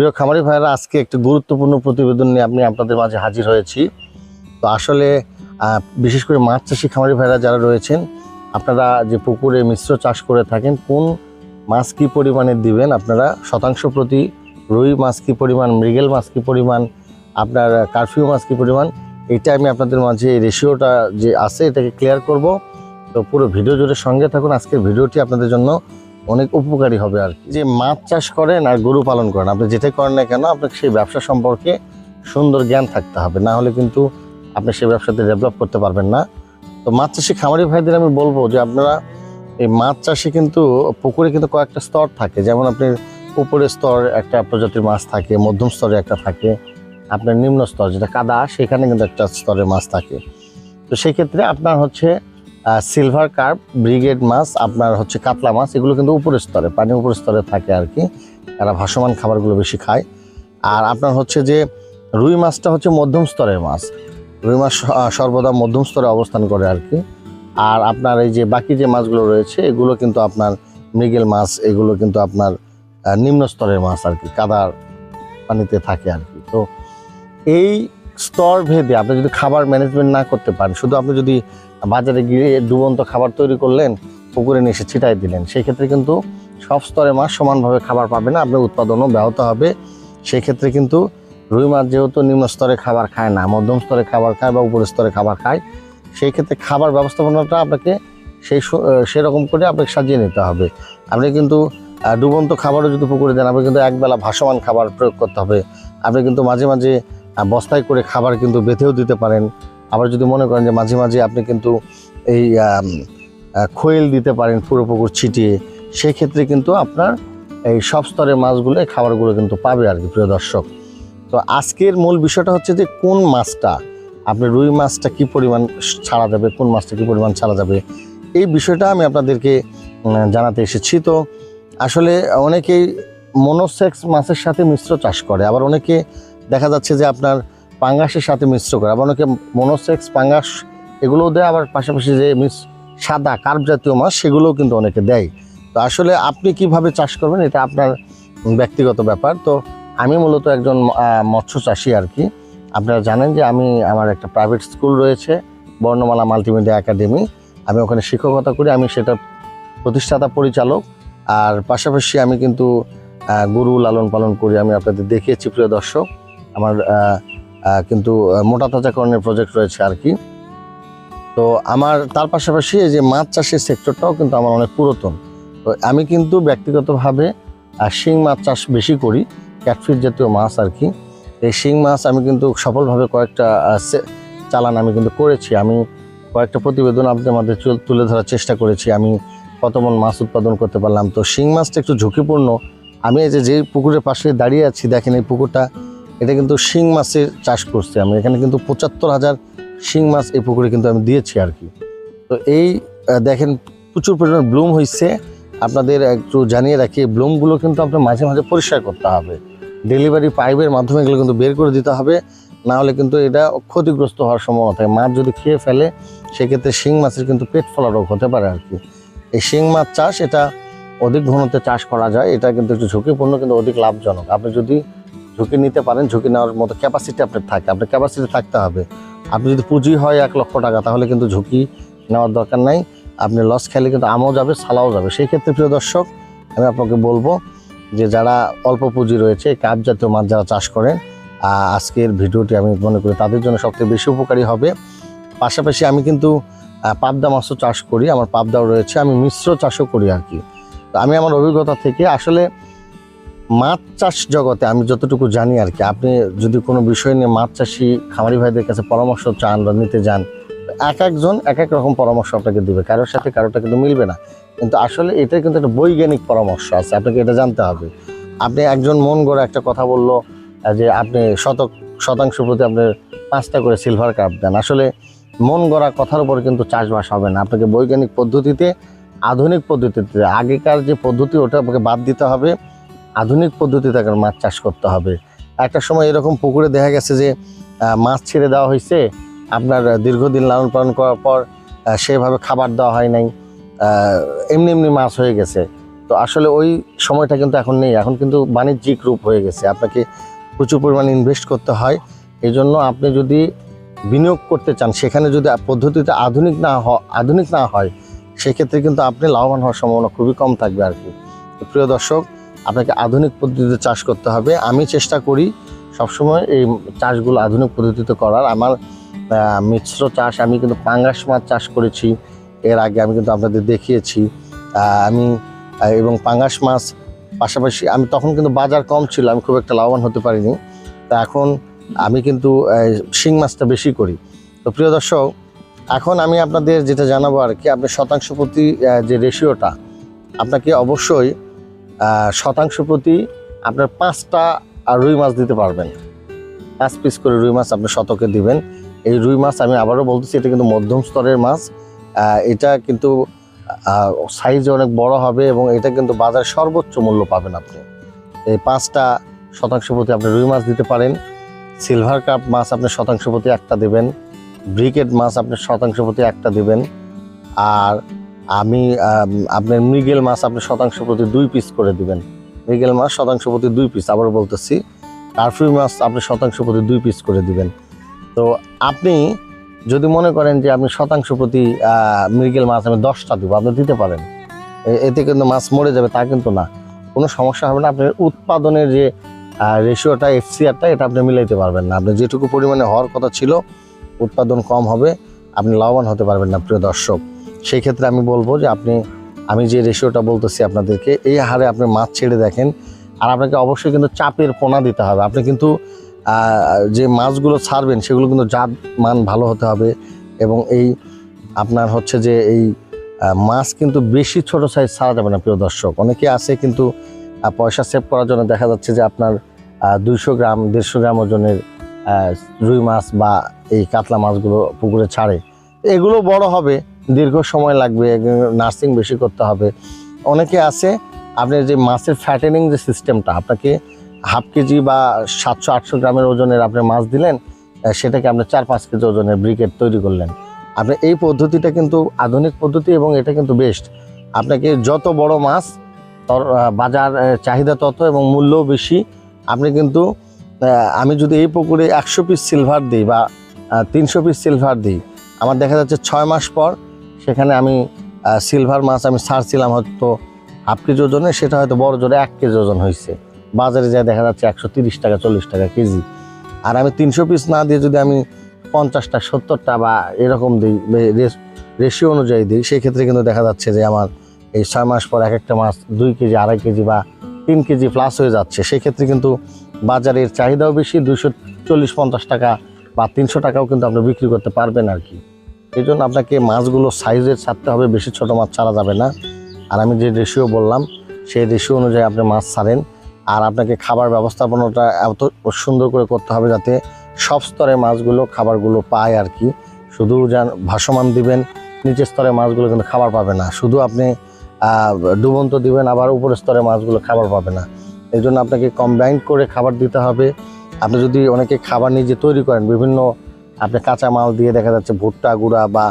প্রিয় খামারি ভাইরা আজকে একটি গুরুত্বপূর্ণ প্রতিবেদন নিয়ে আমি আপনাদের মাঝে হাজির হয়েছি। তো আসলে বিশেষ করে মাছ চাষি খামারি ভাইরা যারা রয়েছেন, আপনারা যে পুকুরে মিশ্র চাষ করে থাকেন, কোন মাছ কী পরিমাণে দিবেন, আপনারা শতাংশ প্রতি, রুই মাছ কী পরিমাণ, মৃগেল মাছ কী পরিমাণ, আপনার কারফিউ মাছ কী পরিমাণ এটা আমি আপনাদের মাঝে রেশিওটা যে আছে, এটাকে ক্লিয়ার করব। তো পুরো ভিডিও জুড়ে সঙ্গে থাকুন। আজকের ভিডিওটি আপনাদের জন্য অনেক উপকারী হবে আর কি। যে মাছ চাষ করেন আর গরু পালন করেন, আপনি যেটাই করেন না কেন আপনাকে সেই ব্যবসা সম্পর্কে সুন্দর জ্ঞান থাকতে হবে। না হলে কিন্তু আপনি সেই ব্যবসাতে ডেভেলপ করতে পারবেন না। তো মাছ চাষি খামারি ভাইদের আমি বলব যে, আপনারা এই মাছ চাষে কিন্তু পুকুরে কিন্তু কয়েকটা স্তর থাকে। যেমন আপনি উপরের স্তর একটা প্রজাতির মাছ থাকে, মধ্যম স্তরে একটা থাকে। আপনার নিম্ন স্তর যেটা কাদা, সেখানে কিন্তু একটা স্তরের মাছ থাকে। তো সেই ক্ষেত্রে আপনার হচ্ছে সিলভার কার্প ব্রিগেড মাছ, আপনার হচ্ছে কাতলা মাছ, এগুলো কিন্তু উপরের স্তরে, পানি উপরের স্তরে থাকে আর কি। তারা ভাসমান খাবারগুলো বেশি খায়। আর আপনার হচ্ছে যে রুই মাছটা হচ্ছে মধ্যম স্তরের মাছ। রুই মাছ সর্বদা মধ্যম স্তরে অবস্থান করে আর কি। আর আপনার এই যে বাকি যে মাছগুলো রয়েছে, এগুলো কিন্তু আপনার মৃগেল মাছ, এগুলো কিন্তু আপনার নিম্ন স্তরের মাছ আর কি, কাদার পানিতে থাকে আর কি। তো এই স্তর ভেদে আপনি যদি খাবার ম্যানেজমেন্ট না করতে পারেন, শুধু আপনি যদি বাজারে গিয়ে ডুবন্ত খাবার তৈরি করলেন, পুকুরে নিয়ে এসে ছিটাই দিলেন। সেই ক্ষেত্রে কিন্তু সব স্তরে মাছ সমানভাবে খাবার পাবে না, আপনার উৎপাদনও ব্যাহত হবে। সেই ক্ষেত্রে কিন্তু রুই মাছ যেহেতু নিম্ন স্তরে খাবার খায় না, মধ্যম স্তরে খাবার খায় বা উপরের স্তরে খাবার খায়, সেই ক্ষেত্রে খাবার ব্যবস্থাপনাটা আপনাকে সেই সেরকম করে আপনাকে সাজিয়ে নিতে হবে। আপনি কিন্তু ডুবন্ত খাবারও যদি পুকুরে দেন আপনি কিন্তু একবেলা ভাসমান খাবার প্রয়োগ করতে হবে। আপনি কিন্তু মাঝে মাঝে বস্তায় করে খাবার কিন্তু বেঁধেও দিতে পারেন। আবার যদি মনে করেন যে মাঝে মাঝে আপনি কিন্তু এই খোয়েল দিতে পারেন পুরো পুকুর ছিটিয়ে সেই ক্ষেত্রে কিন্তু আপনার এই সব স্তরের মাছগুলো খাবারগুলো কিন্তু পাবে আর কি, প্রিয় দর্শক। তো আজকের মূল বিষয়টা হচ্ছে যে কোন মাছটা, আপনি রুই মাছটা কি পরিমাণ ছাড়া যাবে, কোন মাছটা কি পরিমাণ ছাড়া যাবে, এই বিষয়টা আমি আপনাদেরকে জানাতে এসেছি। তো আসলে অনেকেই মনোসেক্স মাছের সাথে মিশ্র চাষ করে, আবার অনেকে দেখা যাচ্ছে যে আপনার পাঙ্গাসের সাথে মিশ্র করে। আবার অনেকে মনোসেক্স, পাঙ্গাস এগুলোও দেয়, আবার পাশাপাশি যে সাদা কার্প জাতীয় মাছ, সেগুলোও কিন্তু অনেকে দেয়। তো আসলে আপনি কীভাবে চাষ করবেন, এটা আপনার ব্যক্তিগত ব্যাপার। তো আমি মূলত একজন মৎস্য চাষি আর কি। আপনারা জানেন যে আমি, আমার একটা প্রাইভেট স্কুল রয়েছে, বর্ণমালা মাল্টিমিডিয়া একাডেমি আমি ওখানে শিক্ষকতা করি, আমি সেটা প্রতিষ্ঠাতা পরিচালক। আর পাশাপাশি আমি কিন্তু গরু লালন পালন করি। আমি আপনাদের দেখিয়েছি, প্রিয় দর্শক। আমার কিন্তু মোটা তাজাকরণের প্রজেক্ট রয়েছে আর কি। তো আমার, তার পাশাপাশি এই যে মাছ চাষের সেক্টরটাও কিন্তু আমার অনেক পুরাতন। তো আমি কিন্তু ব্যক্তিগতভাবে শিং মাছ চাষ বেশি করি ক্যাটফিট জাতীয় মাছ আর কি। এই শিং মাছ আমি কিন্তু সফলভাবে কয়েকটা চালান আমি কিন্তু করেছি। আমি কয়েকটা প্রতিবেদন আপনাদের মধ্যে তুলে ধরার চেষ্টা করেছি। আমি কত মন মাছ উৎপাদন করতে পারলাম। তো শিং মাছটা একটু ঝুঁকিপূর্ণ। আমি এই যে যে পুকুরের পাশে দাঁড়িয়ে আছি, দেখেন এই পুকুরটা এটা কিন্তু শিং মাছের চাষ করছি আমি এখানে কিন্তু পঁচাত্তর হাজার শিং মাছ এই পুকুরে কিন্তু আমি দিয়েছি আর কি। তো এই দেখেন প্রচুর পরিমাণ ব্লুম হয়েছে আপনাদের একটু জানিয়ে রাখি ব্লুমগুলো কিন্তু আপনার মাঝে মাঝে পরিষ্কার করতে হবে। ডেলিভারি পাইপের মাধ্যমে এগুলো কিন্তু বের করে দিতে হবে। না হলে কিন্তু এটা ক্ষতিগ্রস্ত হওয়ার সম্ভাবনা থাকে। মাছ যদি খেয়ে ফেলে, সেক্ষেত্রে শিং মাছের কিন্তু পেট ফলা রোগ হতে পারে আর কি। এই শিং মাছ চাষ, এটা অধিক ঘনত্বে চাষ করা যায়। এটা কিন্তু একটু ঝুঁকিপূর্ণ, কিন্তু অধিক লাভজনক। আপনি যদি ঝুঁকি নিতে পারেন, ঝুঁকি নেওয়ার মতো ক্যাপাসিটি আপনার থাকে। আপনার ক্যাপাসিটি থাকতে হবে। আপনি যদি পুঁজি হয় এক লক্ষ টাকা, তাহলে কিন্তু ঝুঁকি নেওয়ার দরকার নাই। আপনি লস খেলে কিন্তু আমও যাবে, সালাও যাবে। সেই ক্ষেত্রে প্রিয় দর্শক, আমি আপনাকে বলব যে যারা অল্প পুঁজি রয়েছে কাপ জাতীয় মাছ যারা চাষ করেন আজকের ভিডিওটি আমি মনে করি তাদের জন্য সবথেকে বেশি উপকারী হবে। পাশাপাশি আমি কিন্তু পাবদা মাছও চাষ করি। আমার পাবদাও রয়েছে। আমি মিশ্র চাষও করি আর কি। তো আমি আমার অভিজ্ঞতা থেকে আসলে মাছ চাষ জগতে আমি যতটুকু জানি আর কি, আপনি যদি কোনো বিষয় নিয়ে মাছ চাষি খামারি ভাইদের কাছে পরামর্শ চান বা নিতে যান, এক একজন এক এক রকম পরামর্শ আপনাকে দিবে। কারোর সাথে কারোটা কিন্তু মিলবে না। কিন্তু আসলে এটা কিন্তু একটা বৈজ্ঞানিক পরামর্শ আছে, আপনাকে এটা জানতে হবে। আপনি একজন মন গড়ে একটা কথা বলল যে আপনি শতক, শতাংশ প্রতি আপনি পাঁচটা করে সিলভার কাপ দেন। আসলে মন গড়া কথার উপর কিন্তু চাষবাস হবে না। আপনাকে বৈজ্ঞানিক পদ্ধতিতে, আধুনিক পদ্ধতিতে, আগেকার যে পদ্ধতি ওটা আপনাকে বাদ দিতে হবে। আধুনিক পদ্ধতিতে এখন মাছ চাষ করতে হবে। একটা সময় এরকম পুকুরে দেখা গেছে যে মাছ ছেড়ে দেওয়া হয়েছে। আপনার দীর্ঘদিন লালন পালন করার পর সেভাবে খাবার দেওয়া হয় নাই। এমনি এমনি মাছ হয়ে গেছে। তো আসলে ওই সময়টা কিন্তু এখন নেই। এখন কিন্তু বাণিজ্যিক রূপ হয়ে গেছে। আপনাকে প্রচুর পরিমাণে ইনভেস্ট করতে হয়। এই জন্য আপনি যদি বিনিয়োগ করতে চান, সেখানে যদি পদ্ধতিটা আধুনিক না আধুনিক না হয়, সেক্ষেত্রে কিন্তু আপনি লাভবান হওয়ার সম্ভাবনা খুবই কম থাকবে আর কি। প্রিয় দর্শক আপনাকে আধুনিক পদ্ধতিতে চাষ করতে হবে। আমি চেষ্টা করি সবসময় এই চাষগুলো আধুনিক পদ্ধতিতে করার। আমার মিশ্র চাষ, আমি কিন্তু পাঙ্গাস মাছ চাষ করেছি। এর আগে আমি কিন্তু আপনাদের দেখিয়েছি। আমি এবং পাঙ্গাস মাছ পাশাপাশি আমি তখন কিন্তু বাজার কম ছিল, আমি খুব একটা লাভবান হতে পারিনি। তা এখন আমি কিন্তু শিং মাছটা বেশি করি। তো প্রিয় দর্শক, এখন আমি আপনাদের যেটা জানাব আর কি আপনি শতাংশ প্রতি যে রেশিওটা আপনাকে অবশ্যই শতাংশ প্রতি আপনার পাঁচটা রুই মাছ দিতে পারবেন। পাঁচ পিস করে রুই মাছ আপনি শতকে দিবেন। এই রুই মাছ আমি আবারও বলতেছি, এটা কিন্তু মধ্যম স্তরের মাছ। এটা কিন্তু সাইজ অনেক বড় হবে এবং এটা কিন্তু বাজারে সর্বোচ্চ মূল্য পাবেন আপনি। এই পাঁচটা শতাংশ প্রতি আপনি রুই মাছ দিতে পারেন। সিলভার কাপ মাছ আপনি শতাংশ প্রতি একটা দেবেন। ব্রিকেট মাছ আপনি শতাংশ প্রতি একটা দেবেন। আর আমি আপনার মৃগেল মাছ আপনি শতাংশ প্রতি দুই পিস করে দিবেন। মৃগেল মাছ শতাংশ প্রতি দুই পিস আবার বলতেছি কারফিউ মাছ আপনি শতাংশ প্রতি দুই পিস করে দিবেন। তো আপনি যদি মনে করেন যে আপনি শতাংশ প্রতি মৃগেল মাছ আমি দশটা দিব, আপনি দিতে পারেন। এতে কিন্তু মাছ মরে যাবে, তা কিন্তু না। কোনো সমস্যা হবে না আপনার উৎপাদনের যে রেশিওটা এফসিআরটা এটা আপনি মিলাইতে পারবেন না। আপনি যেটুকু পরিমাণে হওয়ার কথা ছিল, উৎপাদন কম হবে, আপনি লাভবান হতে পারবেন না, প্রিয় দর্শক। সেই ক্ষেত্রে আমি বলব যে আপনি, আমি যে রেশিওটা বলতেছি আপনাদেরকে, এই হারে আপনি মাছ ছেড়ে দেখেন। আর আপনাকে অবশ্যই কিন্তু চাপের পোনা দিতে হবে। আপনি কিন্তু যে মাছগুলো ছাড়বেন, সেগুলো কিন্তু জাত মান ভালো হতে হবে এবং এই আপনার হচ্ছে যে এই মাছ কিন্তু বেশি ছোট সাইজ ছাড়া যাবে না, প্রিয় দর্শক। অনেকে আছে কিন্তু পয়সা সেভ করার জন্য দেখা যাচ্ছে যে আপনার দুইশো গ্রাম, দেড়শো গ্রাম ওজনের রুই মাছ বা এই কাতলা মাছগুলো পুকুরে ছাড়ে। এগুলো বড় হবে দীর্ঘ সময় লাগবে নার্সিং বেশি করতে হবে। অনেকে আছে, আপনার যে মাছের ফ্যাটেনিং যে সিস্টেমটা আপনাকে হাফ কেজি বা সাতশো, আটশো গ্রামের ওজনের আপনি মাছ দিলেন সেটাকে আপনি চার, পাঁচ কেজি ওজনের ব্রিকেট তৈরি করলেন। আপনি এই পদ্ধতিটা কিন্তু আধুনিক পদ্ধতি এবং এটা কিন্তু বেস্ট আপনাকে যত বড় মাছ, তোর বাজার চাহিদা তত এবং মূল্যও বেশি। আপনি কিন্তু আমি যদি এই পুকুরে একশো পিস সিলভার দিই বা তিনশো পিস সিলভার দিই, আমার দেখা যাচ্ছে ছয় মাস পর সেখানে আমি সিলভার মাছ আমি ছাড়ছিলাম হয়তো হাফ কেজি ওজনে সেটা হয়তো বড় জোরে এক কেজি ওজন হয়েছে। বাজারে যায় দেখা যাচ্ছে একশো টাকা, চল্লিশ টাকা কেজি। আর আমি তিনশো পিস না দিয়ে যদি আমি পঞ্চাশটা, সত্তরটা বা এরকম দিই রেশিও অনুযায়ী দিই সেই ক্ষেত্রে কিন্তু দেখা যাচ্ছে যে আমার এই ছয় মাস পর এক একটা মাছ দুই কেজি, আড়াই কেজি বা তিন কেজি প্লাস হয়ে যাচ্ছে। সেই ক্ষেত্রে কিন্তু বাজারের চাহিদাও বেশি দুশো চল্লিশ পঞ্চাশ টাকা বা তিনশো টাকাও কিন্তু আপনি বিক্রি করতে পারবেন আর কি। এই জন্য আপনাকে মাছগুলো সাইজের ছাড়তে হবে, বেশি ছোট মাছ ছাড়া যাবে না। আর আমি যে রেশিও বললাম, সেই রেশিও অনুযায়ী আপনি মাছ ছাড়েন। আর আপনাকে খাবার ব্যবস্থাপনাটা এত সুন্দর করে করতে হবে যাতে সব স্তরের মাছগুলো খাবারগুলো পায় আর কি। শুধু যান ভাসমান দিবেন, নিচের স্তরের মাছগুলো কিন্তু খাবার পাবে না। শুধু আপনি ডুবন্ত দিবেন, আবার উপরের স্তরের মাছগুলো খাবার পাবে না। এই জন্য আপনাকে কম্বাইন করে খাবার দিতে হবে। আপনি যদি অনেকে খাবার নিজে তৈরি করেন, বিভিন্ন আপনি কাঁচা মাল দিয়ে দেখা যাচ্ছে ভুট্টা গুঁড়া বা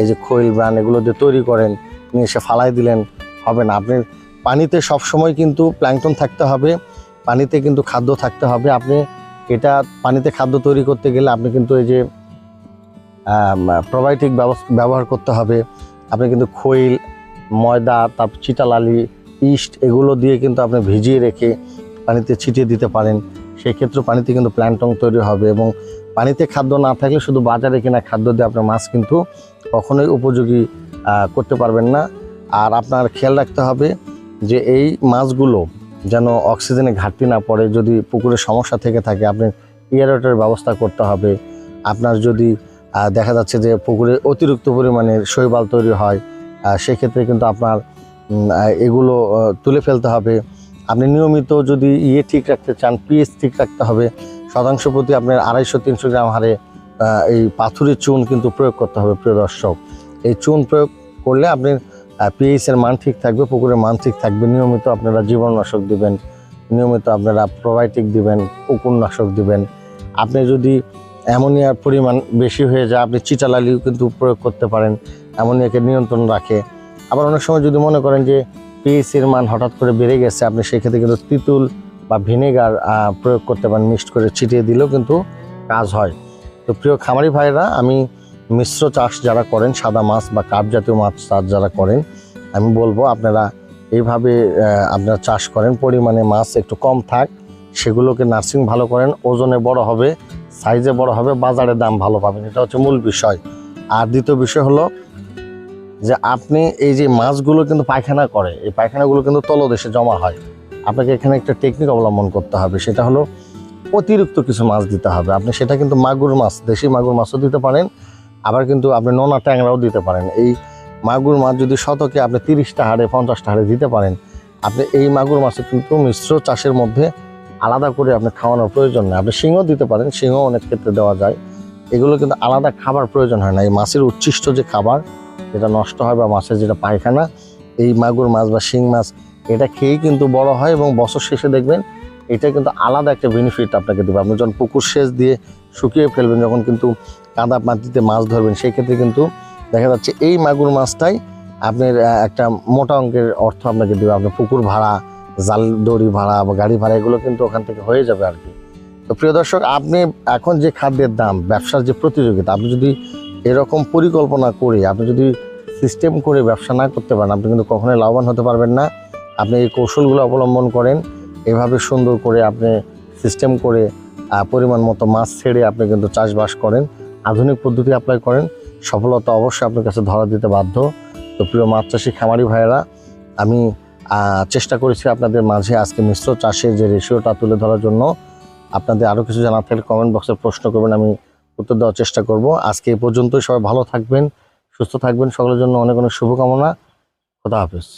এই যে খৈল ব্রান এগুলো দিয়ে তৈরি করেন, নিয়ে এসে ফালাই দিলেন, হবে না। আপনি পানিতে সব সময় কিন্তু প্ল্যাংটন থাকতে হবে, পানিতে কিন্তু খাদ্য থাকতে হবে। আপনি এটা পানিতে খাদ্য তৈরি করতে গেলে আপনি কিন্তু এই যে প্রোবায়োটিক ব্যবহার করতে হবে। আপনি কিন্তু খৈল, ময়দা তারপর চিটালালি, ইস্ট এগুলো দিয়ে কিন্তু আপনি ভিজিয়ে রেখে পানিতে ছিটিয়ে দিতে পারেন। সেই ক্ষেত্রে পানিতে কিন্তু প্ল্যান্টন তৈরি হবে এবং পানিতে খাদ্য না থাকলে শুধু বাজারে কিনা খাদ্য দিয়ে আপনার মাছ কিন্তু কখনোই উপযোগী করতে পারবেন না। আর আপনার খেয়াল রাখতে হবে যে এই মাছগুলো যেন অক্সিজেনে ঘাটতি না পড়ে, যদি পুকুরে সমস্যা থেকে থাকে, আপনি এয়ারওয়েটের ব্যবস্থা করতে হবে। আপনার যদি দেখা যাচ্ছে যে পুকুরে অতিরিক্ত পরিমাণে শৈবাল তৈরি হয় সেক্ষেত্রে কিন্তু আপনার এগুলো তুলে ফেলতে হবে। আপনি নিয়মিত যদি ইয়ে ঠিক রাখতে চান পিএইচ ঠিক রাখতে হবে শতাংশ প্রতি আপনার আড়াইশো, তিনশো গ্রাম হারে এই পাথুরের চুন কিন্তু প্রয়োগ করতে হবে, প্রিয় দর্শক। এই চুন প্রয়োগ করলে আপনি পিএইচের মান ঠিক থাকবে, পুকুরের মান ঠিক থাকবে, নিয়মিত আপনারা জীবাণুনাশক দিবেন, নিয়মিত আপনারা প্রোবায়োটিক দিবেন পুকুরনাশক দিবেন। আপনি যদি অ্যামোনিয়ার পরিমাণ বেশি হয়ে যায়, আপনি চিটালালিও কিন্তু প্রয়োগ করতে পারেন, অ্যামোনিয়াকে নিয়ন্ত্রণ রাখে। আবার অনেক সময় যদি মনে করেন যে পিএইচ এর মান হঠাৎ করে বেড়ে গেছে, আপনি সেক্ষেত্রে কিন্তু তিতুল বা ভিনেগার প্রয়োগ করতে পারেন, মিক্সড করে ছিটিয়ে দিলেও কিন্তু কাজ হয়। তো প্রিয় খামারি ভাইরা আমি মিশ্র চাষ যারা করেন, সাদা মাছ বা কাপ জাতীয় মাছ চাষ যারা করেন, আমি বলব আপনারা এইভাবে আপনারা চাষ করেন, পরিমাণে মাছ একটু কম থাক, সেগুলোকে নার্সিং ভালো করেন, ওজনে বড় হবে, সাইজে বড় হবে, বাজারে দাম ভালো পাবেন, এটা হচ্ছে মূল বিষয়। আর দ্বিতীয় বিষয় হলো যে আপনি এই যে মাছগুলো কিন্তু পায়খানা করে, এই পায়খানাগুলো কিন্তু তলদেশে জমা হয়। আপনাকে এখানে একটা টেকনিক অবলম্বন করতে হবে। সেটা হলো অতিরিক্ত কিছু মাছ দিতে হবে। আপনি সেটা কিন্তু মাগুর মাছ, দেশি মাগুর মাছও দিতে পারেন, আবার কিন্তু আপনি নোনা ট্যাংরাও দিতে পারেন। এই মাগুর মাছ যদি শতকে আপনি তিরিশটা হাড়ে, পঞ্চাশটা হাড়ে দিতে পারেন, আপনি এই মাগুর মাছে কিন্তু মিশ্র চাষের মধ্যে আলাদা করে আপনি খাওয়ানোর প্রয়োজন নেই। আপনি শিঙও দিতে পারেন, শিঙও অনেক ক্ষেত্রে দেওয়া যায়। এগুলো কিন্তু আলাদা খাবার প্রয়োজন হয় না। এই মাছের উচ্ছিষ্ট যে খাবার, যেটা নষ্ট হয় বা মাছের যেটা পায়খানা, এই মাগুর মাছ বা শিং মাছ এটা খেয়েই কিন্তু বড় হয় এবং বছর শেষে দেখবেন এটা কিন্তু আলাদা একটা বেনিফিট আপনাকে দেবে। আপনি যখন পুকুর সেচ দিয়ে শুকিয়ে ফেলবেন, যখন কিন্তু কাদা মাটিতে মাছ ধরবেন, সেই ক্ষেত্রে কিন্তু দেখা যাচ্ছে এই মাগুর মাছটাই আপনার একটা মোটা অঙ্কের অর্থ আপনাকে দেবে। আপনার পুকুর ভাড়া, জাল, দড়ি ভাড়া বা গাড়ি ভাড়া, এগুলো কিন্তু ওখান থেকে হয়ে যাবে আর কি। তো প্রিয় দর্শক, আপনি এখন যে খাদ্যের দাম, ব্যবসার যে প্রতিযোগিতা, আপনি যদি এরকম পরিকল্পনা করে, আপনি যদি সিস্টেম করে ব্যবসা না করতে পারেন, আপনি কিন্তু কখনোই লাভবান হতে পারবেন না। আপনি এই কৌশলগুলো অবলম্বন করেন, এভাবে সুন্দর করে আপনি সিস্টেম করে পরিমাণ মতো মাছ ছেড়ে আপনি কিন্তু চাষবাস করেন, আধুনিক পদ্ধতি অ্যাপ্লাই করেন, সফলতা অবশ্যই আপনার কাছে ধরা দিতে বাধ্য। তো প্রিয় মাছ চাষি খামারি ভাইয়েরা, আমি চেষ্টা করেছি আপনাদের মাঝে আজকে মিশ্র চাষের যে রেশিওটা তুলে ধরার জন্য। আপনাদের আরও কিছু জানার থাকলে কমেন্ট বক্সে প্রশ্ন করবেন, আমি উত্তর দেওয়ার চেষ্টা করব। আজকে এই পর্যন্তই, সবাই ভালো থাকবেন, সুস্থ থাকবেন, সকলের জন্য অনেক অনেক শুভকামনা। খোদা হাফেজ।